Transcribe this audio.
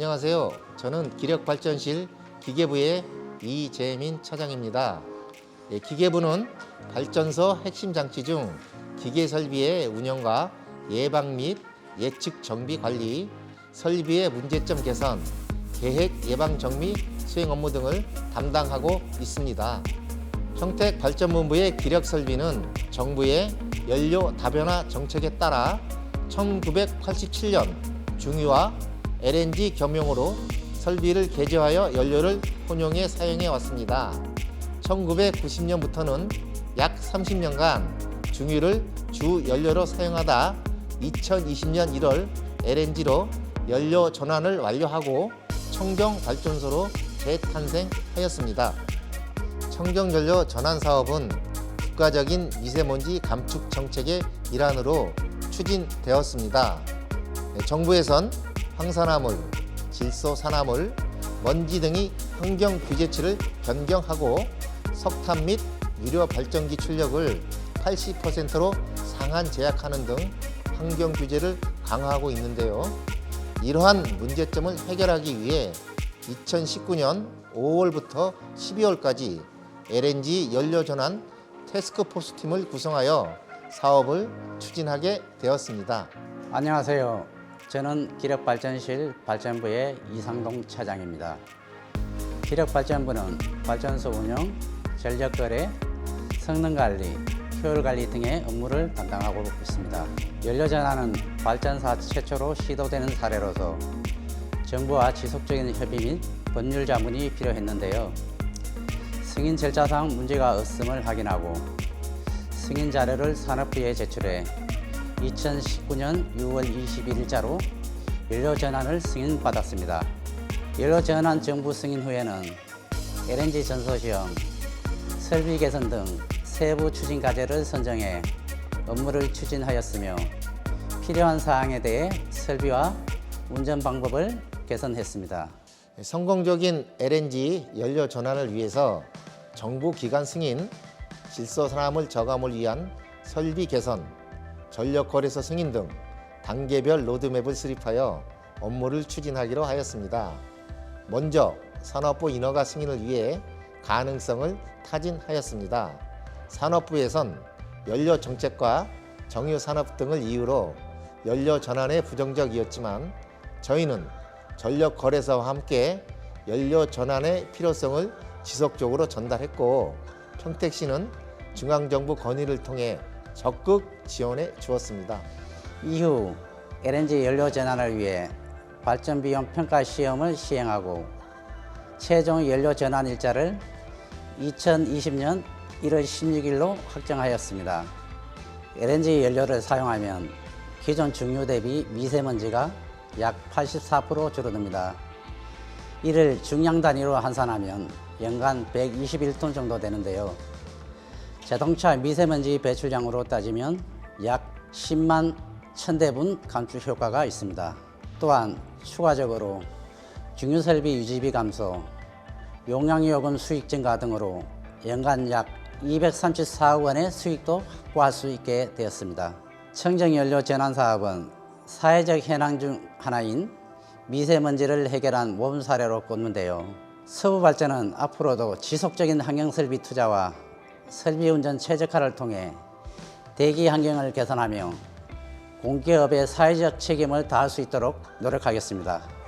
안녕하세요. 저는 기력발전실 기계부의 이재민 차장입니다. 예, 기계부는 발전소 핵심 장치 중 기계 설비의 운영과 예방 및 예측 정비 관리, 설비의 문제점 개선, 계획 예방 정비 수행 업무 등을 담당하고 있습니다. 평택 발전본부의 기력 설비는 정부의 연료 다변화 정책에 따라 1987년 중유와 LNG 겸용으로 설비를 개조하여 연료를 혼용해 사용해 왔습니다. 1990년부터는 약 30년간 중유를 주 연료로 사용하다 2020년 1월 LNG로 연료 전환을 완료하고 청정 발전소로 재탄생하였습니다. 청정 연료 전환 사업은 국가적인 미세먼지 감축 정책의 일환으로 추진되었습니다. 네, 정부에선 황산화물, 질소산화물, 먼지 등의 환경 규제치를 변경하고 석탄 및 유료 발전기 출력을 80%로 상한 제약하는 등 환경 규제를 강화하고 있는데요. 이러한 문제점을 해결하기 위해 2019년 5월부터 12월까지 LNG 연료 전환 테스크포스 팀을 구성하여 사업을 추진하게 되었습니다. 안녕하세요. 저는 기력발전실 발전부의 이상동 차장입니다. 기력발전부는 발전소 운영, 전력거래, 성능관리, 효율관리 등의 업무를 담당하고 있습니다. 연료전환은 발전사 최초로 시도되는 사례로서 정부와 지속적인 협의 및 법률 자문이 필요했는데요. 승인 절차상 문제가 없음을 확인하고 승인 자료를 산업부에 제출해 2019년 6월 21일자로 연료 전환을 승인받았습니다. 연료 전환 정부 승인 후에는 LNG 전소 시험, 설비 개선 등 세부 추진 과제를 선정해 업무를 추진하였으며 필요한 사항에 대해 설비와 운전 방법을 개선했습니다. 성공적인 LNG 연료 전환을 위해서 정부 기관 승인, 질소 산화물 저감을 위한 설비 개선, 전력 거래소 승인 등 단계별 로드맵을 수립하여 업무를 추진하기로 하였습니다. 먼저 산업부 인허가 승인을 위해 가능성을 타진하였습니다. 산업부에선 연료 정책과 정유 산업 등을 이유로 연료 전환에 부정적이었지만 저희는 전력 거래소와 함께 연료 전환의 필요성을 지속적으로 전달했고 평택시는 중앙정부 건의를 통해 적극 지원해 주었습니다. 이후 LNG 연료 전환을 위해 발전 비용 평가 시험을 시행하고 최종 연료 전환 일자를 2020년 1월 16일로 확정하였습니다. LNG 연료를 사용하면 기존 중유 대비 미세먼지가 약 84% 줄어듭니다. 이를 중량 단위로 환산하면 연간 121톤 정도 되는데요. 자동차 미세먼지 배출량으로 따지면 약 10만 1000대분 감축 효과가 있습니다. 또한 추가적으로 중유설비 유지비 감소, 용량요금 수익 증가 등으로 연간 약 234억 원의 수익도 확보할 수 있게 되었습니다. 청정연료 전환 사업은 사회적 현황 중 하나인 미세먼지를 해결한 모범 사례로 꼽는데요. 서부 발전은 앞으로도 지속적인 환경 설비 투자와 설비 운전 최적화를 통해 대기 환경을 개선하며 공기업의 사회적 책임을 다할 수 있도록 노력하겠습니다.